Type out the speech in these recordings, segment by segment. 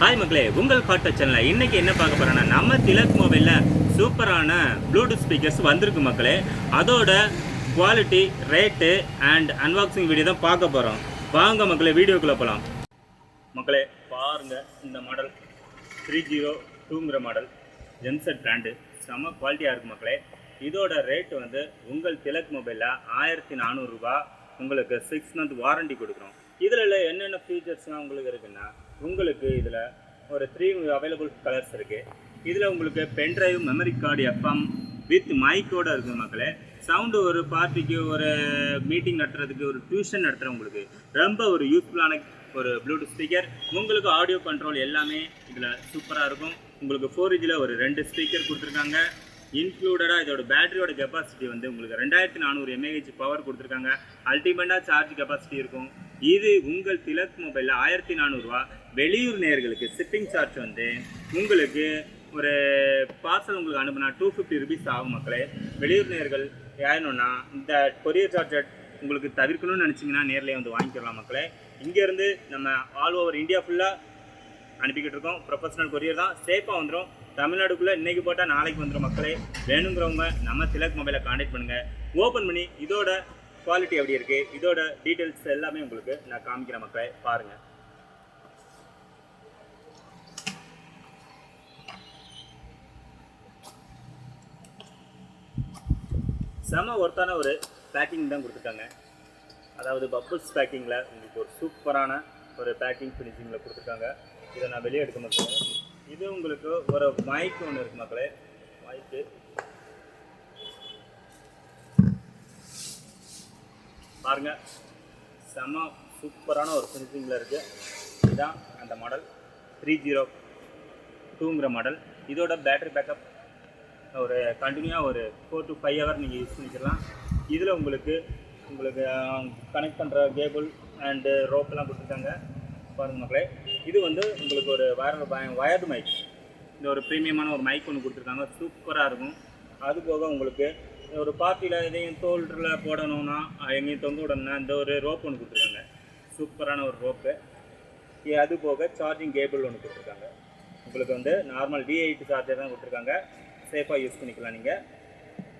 Hi மக்களே உங்கள் பாட்ட சேனலில் இன்னைக்கு என்ன பார்க்க போகிறோன்னா நம்ம திலக் மொபைலில் சூப்பரான ப்ளூடூத் ஸ்பீக்கர்ஸ் வந்திருக்கு மக்களே. அதோட quality rate and unboxing video தான் பார்க்க போகிறோம் வாங்க மக்களே வீடியோக்குள்ளே போகலாம் மக்களே பாருங்க இந்த மாடல் த்ரீ ஜீரோ டூங்கிற மாடல் ஜென்செட் பிராண்டு செம குவாலிட்டியாக இருக்குது மக்களே. இதோட ரேட்டு வந்து உங்கள் திலக் மொபைலில் ஆயிரத்தி நானூறுரூபா உங்களுக்கு சிக்ஸ் மந்த் வாரண்டி கொடுக்குறோம். இதில் என்னென்ன ஃபீச்சர்ஸ்லாம் உங்களுக்கு இருக்குன்னா உங்களுக்கு இதில் ஒரு த்ரீ அவைலபிள் கலர்ஸ் இருக்குது இதில் உங்களுக்கு pendrive memory card FM with மைக்கோட இருக்குது மக்களே. சவுண்டு ஒரு பார்ட்டிக்கு ஒரு மீட்டிங் நடத்துறதுக்கு ஒரு டியூஷன் நடத்துகிறவங்களுக்கு ரொம்ப ஒரு யூஸ்ஃபுல்லான ஒரு ப்ளூடூத் ஸ்பீக்கர் உங்களுக்கு ஆடியோ கண்ட்ரோல் எல்லாமே இதில் சூப்பராக இருக்கும். உங்களுக்கு ஃபோர் இஜில் ஒரு ரெண்டு ஸ்பீக்கர் கொடுத்துருக்காங்க. இன்க்ளூடடாக இதோட பேட்டரியோட கெப்பாசிட்டி வந்து உங்களுக்கு ரெண்டாயிரத்தி நானூறு எம்ஏஹெச் பவர் கொடுத்துருக்காங்க. அல்டிமேட்டாக சார்ஜ் கெப்பாசிட்டி இருக்கும். இது உங்கள் திலக் மொபைலில் ஆயிரத்தி நானூறுரூவா வெளியூர் நேயர்களுக்கு ஷிப்பிங் சார்ஜ் வந்து உங்களுக்கு ஒரு பார்சல் உங்களுக்கு அனுப்புனா டூ ஃபிஃப்டி ருபீஸ் ஆகும் மக்களே. வெளியூர் நேயர்கள் யாருன்னா இந்த கொரியர் சார்ஜர் உங்களுக்கு தவிர்க்கணும்னு நினச்சிங்கன்னா நேர்லேயே வந்து வாங்கிக்கலாம் மக்களே. இங்கேருந்து நம்ம ஆல் ஓவர் இந்தியா ஃபுல்லாக அனுப்பிக்கிட்டு இருக்கோம். ப்ரொஃபஷனல் கொரியர் தான். சேஃபாக வந்துடும் தமிழ்நாடுக்குள்ளே இன்றைக்கி போட்டால் நாளைக்கு வந்துடும் மக்களே. வேணுங்கிறவங்க நம்ம திலக் மொபைலை காண்டாக்ட் பண்ணுங்கள் ஓப்பன் பண்ணி இதோட குவாலிட்டி எப்படி இருக்குது இதோட டீட்டெயில்ஸ் எல்லாமே உங்களுக்கு நான் காமிக்கிறேன் மக்களே. பாருங்கள் செம ஒர்த்தான ஒரு பேக்கிங் தான் கொடுத்துருக்காங்க. அதாவது பப்புள்ஸ் பேக்கிங்கில் உங்களுக்கு ஒரு சூப்பரான ஒரு பேக்கிங் ஃபினிஷிங்கில் கொடுத்துருக்காங்க. இதை நான் வெளியே எடுக்க மாட்டேன். இது உங்களுக்கு ஒரு மைக் ஒன்று இருக்கு மக்களே. மைக்கு பாருங்க. செம சூப்பரான ஒரு ஃபினிஷிங்கில் இருக்குது இதுதான் அந்த மாடல் த்ரீ ஜீரோ டூங்கிற மாடல் இதோட பேட்டரி பேக்கப் ஒரு கண்டினியூவாக ஒரு ஃபோர் டு ஃபைவ் ஹவர் நீங்கள் யூஸ் பண்ணிக்கலாம். இதில் உங்களுக்கு உங்களுக்கு கனெக்ட் பண்ணுற கேபிள் அண்டு ரோப்பெல்லாம் கொடுத்துருக்காங்க. பாருங்கள் மக்களே இது வந்து உங்களுக்கு ஒரு வயர் வயர்டு மைக் இந்த ஒரு ப்ரீமியமான ஒரு மைக் ஒன்று கொடுத்துருக்காங்க. சூப்பராக இருக்கும். அது போக உங்களுக்கு ஒரு பார்ட்டியில் எதையும் தோல்டரில் போடணும்னா எங்கேயும் தொங்க விடணும்னா இந்த ஒரு ரோப் ஒன்று கொடுத்துருக்காங்க. சூப்பரான ஒரு ரோப்பு அது போக சார்ஜிங் கேபிள் ஒன்று கொடுத்துருக்காங்க. உங்களுக்கு வந்து நார்மல் டிஐடி எயிட் சார்ஜர் தான் கொடுத்துருக்காங்க. சேஃபாக யூஸ் பண்ணிக்கலாம் நீங்கள்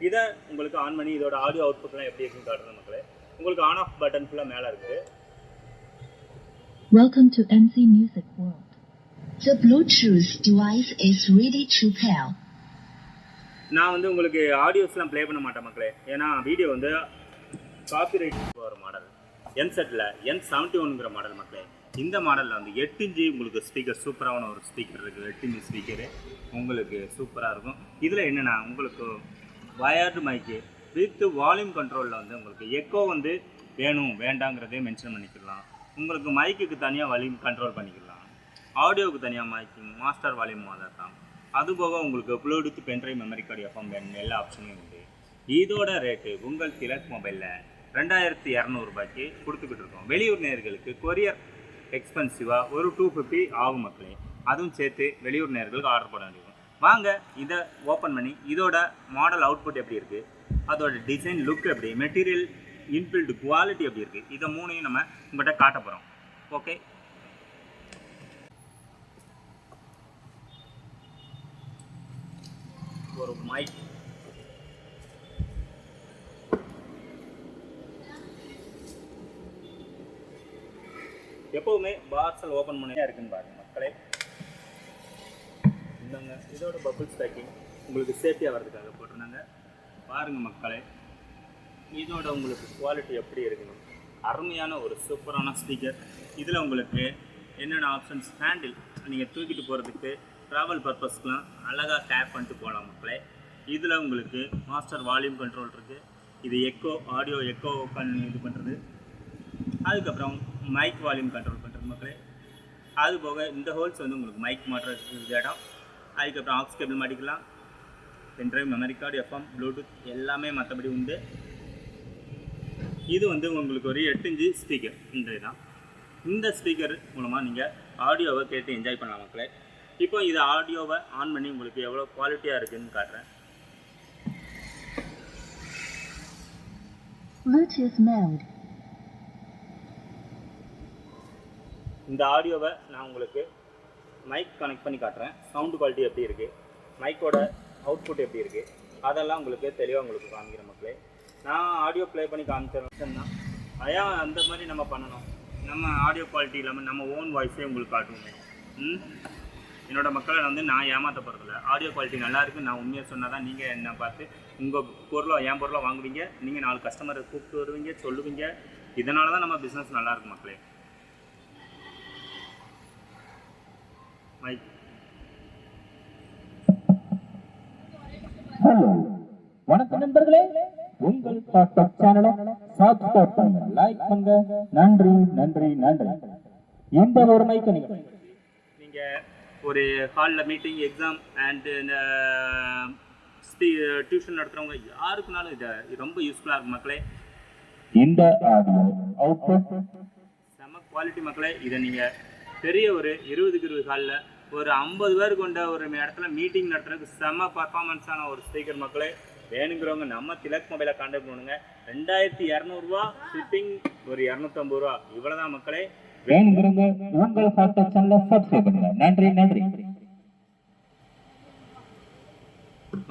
இதை உங்களுக்கு ஆன் பண்ணி இதோட ஆடியோ அவுட்புட்லாம் எப்படி இருக்குன்னு காட்டுறேன் மக்களே. உங்களுக்கு ஆன் ஆஃப் பட்டன் ஃபுல்லாக மேலே இருக்குது Welcome to NC Music World. The Bluetooth device is ready to pair. நான் வந்து உங்களுக்கு ஆடியோஸ்லாம் ப்ளே பண்ண மாட்டேன் மக்களே. ஏன்னா வீடியோ வந்து காப்பிரைட் ஒரு மாடல் என் செட்டில் என் செவன்ட்டி ஒன்ங்கிற மாடல் மக்களே. இந்த மாடலில் வந்து எட்டு இன்ச்சு உங்களுக்கு ஸ்பீக்கர் சூப்பரான ஒரு ஸ்பீக்கர் இருக்குது எட்டு இன்ச்சு ஸ்பீக்கரு உங்களுக்கு சூப்பராக இருக்கும். இதில் என்னென்னா உங்களுக்கு வயர்டு மைக்கு வித் வால்யூம் கண்ட்ரோலில் வந்து உங்களுக்கு எக்கோ வந்து வேணும் வேண்டாங்கிறதே மென்ஷன் பண்ணிக்கலாம். உங்களுக்கு மைக்குக்கு தனியாக வால்யூம் கண்ட்ரோல் பண்ணிக்கலாம். ஆடியோவுக்கு தனியாக மைக்கு மாஸ்டர் வால்யூம் தான். அது போக உங்களுக்கு Bluetooth pendrive memory card FM எல்லா ஆப்ஷனும் உண்டு. இதோட ரேட்டு உங்கள் திலக் மொபைலில் ரெண்டாயிரத்தி இரநூறுபாய்க்கு கொடுத்துக்கிட்டு இருக்கோம். வெளியூர் நேர்களுக்கு கொரியர் எக்ஸ்பென்சிவாக ஒரு டூ ஃபிஃப்டி ஆகும் மக்களே. அதுவும் சேர்த்து வெளியூர் நேர்களுக்கு ஆர்டர் பண்ண வேண்டியிருக்கும் வாங்க இதை ஓப்பன் பண்ணி இதோட மாடல் அவுட்புட் எப்படி இருக்குது அதோட டிசைன் லுக் எப்படி? மெட்டீரியல் இன்பில்டு குவாலிட்டி எப்படி இருக்குது இதை மூணையும் நம்ம உங்கள்கிட்ட காட்ட போகிறோம் ஓகே ஒரு மைக் எப்போவுமே பார்சல் ஓப்பன் பண்ணியா இருக்குன்னு பாருங்க மக்களே. இந்தாங்க இதோட பபுள்ஸ் பேக்கிங் உங்களுக்கு சேஃப்டியாக வர்றதுக்காக போட்டிருந்தாங்க. பாருங்க மக்களே இதோட உங்களுக்கு குவாலிட்டி எப்படி இருக்குன்னு. அருமையான ஒரு சூப்பரான ஸ்பீக்கர் இதில் உங்களுக்கு என்னென்ன ஆப்ஷன்ஸ் ஹேண்டில் நீங்கள் தூக்கிட்டு போகிறதுக்கு ட்ராவல் பர்பஸ்க்குலாம் அழகாக டேப் பண்ணிட்டு போகலாம் மக்களே. இதில் உங்களுக்கு மாஸ்டர் வால்யூம் கண்ட்ரோல் இருக்குது இது எக்கோ ஆடியோ எக்கோ இது பண்ணுறது அதுக்கப்புறம் மைக் வால்யூம் கண்ட்ரோல் பண்ணுறது மக்களே. அது போக இந்த ஹோல்ஸ் வந்து உங்களுக்கு மைக் மாட்டுறதுக்கு இடம். அதுக்கப்புறம் ஆக்ஸ் கேபிள் மாட்டிக்கலாம். Pendrive memory card FM Bluetooth எல்லாமே மற்றபடி உண்டு. இது வந்து உங்களுக்கு ஒரு எட்டு இன்ச்சு ஸ்பீக்கர் இந்த தான் இந்த ஸ்பீக்கர் மூலமாக நீங்கள் ஆடியோவை கேட்டு என்ஜாய் பண்ணலாம் மக்களே. இப்போ இது ஆடியோவை ஆன் பண்ணி உங்களுக்கு எவ்வளோ குவாலிட்டியாக இருக்குதுன்னு காட்டுறேன். Bluetooth mode. இந்த ஆடியோவை நான் உங்களுக்கு மைக் கனெக்ட் பண்ணி காட்டுறேன். சவுண்டு குவாலிட்டி எப்படி இருக்குது மைக்கோட அவுட்புட் எப்படி இருக்குது அதெல்லாம் உங்களுக்கு தெளிவாக உங்களுக்கு காமிக்கிற மக்களே. நான் ஆடியோ ப்ளே பண்ணி காமிச்சிருந்தேன்னா அதான் அந்த மாதிரி நம்ம பண்ணணும். நம்ம ஆடியோ குவாலிட்டி இல்லாமல் நம்ம ஓன் வாய்ஸே உங்களுக்கு காட்டுவோமே. ம்? என்னோட மக்களை வந்து நான் ஏமாற்ற போகிறதில்ல ஆடியோ குவாலிட்டி நல்லா இருக்கு. நான் உண்மையாக சொன்னால் தான் நீங்கள் என்ன பார்த்து உங்கள் பொருளை என் பொருளை வாங்குவீங்க. நீங்கள் நாலு கஸ்டமரை கூப்பிட்டு வருவீங்க சொல்லுவீங்க. இதனால தான் நம்ம பிஸ்னஸ் நல்லாயிருக்கு மக்களே. ஹலோ வணக்கம் நண்பர்களே. உங்கள் டாக்டர் சேனலை சப்ஸ்கிரைப் பண்ணுங்க லைக் பண்ணுங்க. நன்றி நன்றி நன்றி. இந்த ஒரு மைக்கு நீங்க நீங்கள் ஒரு ஹாலில் மீட்டிங் எக்ஸாம் அண்டு இந்த டியூஷன் நடத்துகிறவங்க யாருக்குனாலும் இது ரொம்ப யூஸ்ஃபுல்லாக இருக்கும் மக்களே. இந்த ஆடியோ அவுட்புட் செம குவாலிட்டி மக்களே இதை நீங்கள் பெரிய ஒரு இருபதுக்கு இருபது ஹாலில் ஒரு ஐம்பது பேர் கொண்ட ஒரு இடத்துல மீட்டிங் நடத்துறதுக்கு செம பர்ஃபார்மன்ஸான ஒரு ஸ்பீக்கர் மக்களே வேணுங்கிறவங்க நம்ம திலக் மொபைலை கான்டாக்ட் பண்ணுங்க. ரெண்டாயிரத்தி இரநூறுவா ஷிப்பிங் ஒரு இரநூத்தம்பது ரூபா. இவ்வளோதான் மக்களே. வேணுங்கிறவங்க உங்கள் டாக்டர் சேனலை சப்ஸ்கிரைப் பண்ணுங்க. நன்றி நன்றி.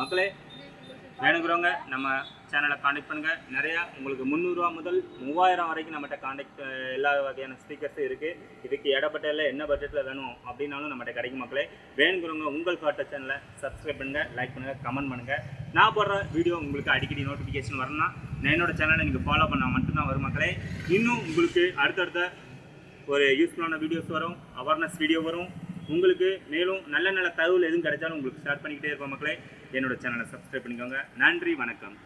மக்களே வேணுங்கிறவங்க நம்ம சேனலை காண்டக்ட் பண்ணுங்கள் நிறையா உங்களுக்கு முந்நூறுரூவா முதல் மூவாயிரம் வரைக்கும் நம்மகிட்ட காண்டக்ட் எல்லா வகையான ஸ்பீக்கர்ஸும் இருக்குது இதுக்கு இடப்பட்ட என்ன பட்ஜெட்டில் வேணும் அப்படின்னாலும் நம்மகிட்ட கிடைக்கும் மக்களே. வேணுங்கிறவங்க உங்கள் காட்ட சேனலை சப்ஸ்கிரைப் பண்ணுங்க லைக் பண்ணுங்க கமெண்ட் பண்ணுங்கள் நான் போடுற வீடியோ உங்களுக்கு அடிக்கடி நோட்டிஃபிகேஷன் வரணும்னா நான் என்னோட சேனலை நீங்கள் ஃபாலோ பண்ணால் மட்டும்தான் வரும் மக்களே. இன்னும் உங்களுக்கு அடுத்தடுத்த ஒரு யூஸ்ஃபுல்லான வீடியோஸ் வரும் அவேர்னஸ் வீடியோ வரும். உங்களுக்கு மேலும் நல்ல நல்ல தகவல் எதுவும் கிடைச்சாலும் உங்களுக்கு ஷேர் பண்ணிக்கிட்டே இருப்போம் மக்களே. என்னோட சேனலை சப்ஸ்கிரைப் பண்ணிக்கோங்க. நன்றி வணக்கம்.